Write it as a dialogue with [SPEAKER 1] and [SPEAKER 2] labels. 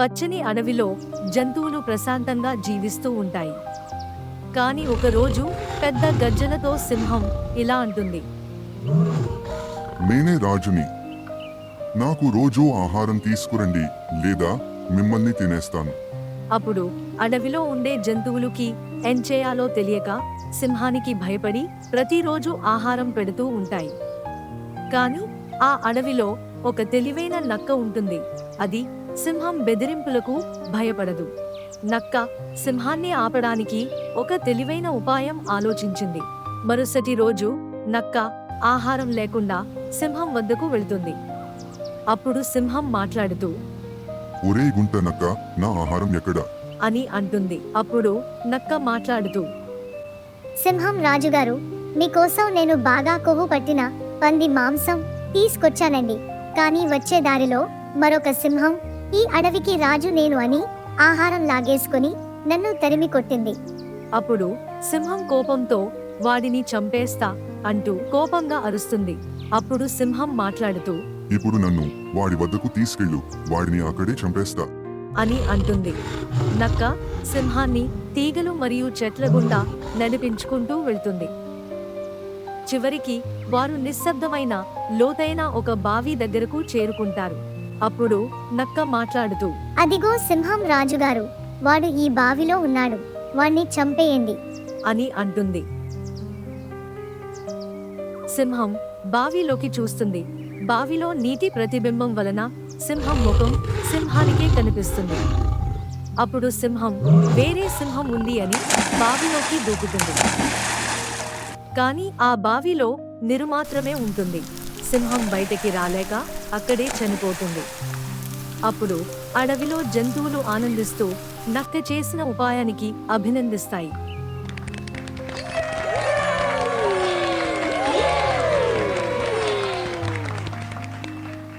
[SPEAKER 1] పచ్చని అడవిలో జంతువులు ప్రశాంతంగా జీవిస్తూ ఉంటాయి. కాని ఒకరోజు పెద్ద గర్జనతో సింహం ఇలా అంటుంది.
[SPEAKER 2] నేనే రాజుని. నాకు రోజూ ఆహారం తీసుకురండి లేదా మిమ్మల్ని తినేస్తాను.
[SPEAKER 1] అప్పుడు అడవిలో ఉండే జంతువులుకి ఏం చేయాలో తెలియక సింహానికి భయపడి ప్రతిరోజు ఆహారం పెడుతూ ఉంటాయి. కాని ఆ అడవిలో ఒక తెలివైన నక్క ఉంటుంది. అది సింహం బెదిరింపులకు భయపడదు. నక్క సింహాన్ని ఆపడానికి ఒక తెలివైన ఉపాయం ఆలోచించింది. మరుసటి రోజు నక్క ఆహారం లేకుండా సింహం వద్దకు వెళ్తుంది. అప్పుడు సింహం మాట్లాడుతూ
[SPEAKER 2] ఒరే గుంట నక్క నా ఆహారం ఎక్కడా?
[SPEAKER 1] అని అంటుంది. అప్పుడు నక్క మాట్లాడుతూ
[SPEAKER 3] సింహం రాజుగారు మీకోసం నేను బాగా కొవ్వు పట్టిన పంది మాంసం తీసుకొచ్చానండి. కానీ వచ్చే దారిలో మరొక సింహం ఈ అడవికి రాజు నేను అని ఆహారం లాగేసుకుని నన్ను తరిమి కొట్టింది.
[SPEAKER 1] అప్పుడు సింహం కోపంతో వాడిని చంపేస్తా అంటూ కోపంగా అరుస్తుంది. అప్పుడు సింహం మాట్లాడుతూ
[SPEAKER 2] ఇప్పుడు నన్ను వాడి వద్దకు తీసుకెళ్ళు వాడిని అక్కడే చంపేస్తా.
[SPEAKER 1] అని అంటుంది. నక్క సింహాన్ని తీగలు మరియు చెట్ల గుండా నడిపించుకుంటూ వెళ్తుంది. చివరికి వారు నిశ్శబ్దమైన లోతైన ఒక బావి దగ్గరకు చేరుకుంటారు. అప్పుడు నక్క మాట్లాడుతూ
[SPEAKER 3] అదిగో సింహం రాజుగారు వాడు ఈ బావిలో ఉన్నాడు వాణ్ణి చంపేయండి.
[SPEAKER 1] అని అంటుంది. సింహం బావిలోకి చూస్తుంది. బావిలో నీటి ప్రతిబింబం వలన సింహం ముఖం సింహానికే కనిపిస్తుంది. అప్పుడు సింహం వేరే సింహం ఉంది అని బావిలోకి దూకుతుంది. కానీ ఆ బావిలో నిరు మాత్రమే ఉంటుంది. సింహం బయటకి రాలేక అక్కడే చనిపోతుంది. అప్పుడు అడవిలో జంతువులు ఆనందిస్తూ నక్క చేసిన ఉపాయానికి అభినందిస్తాయి.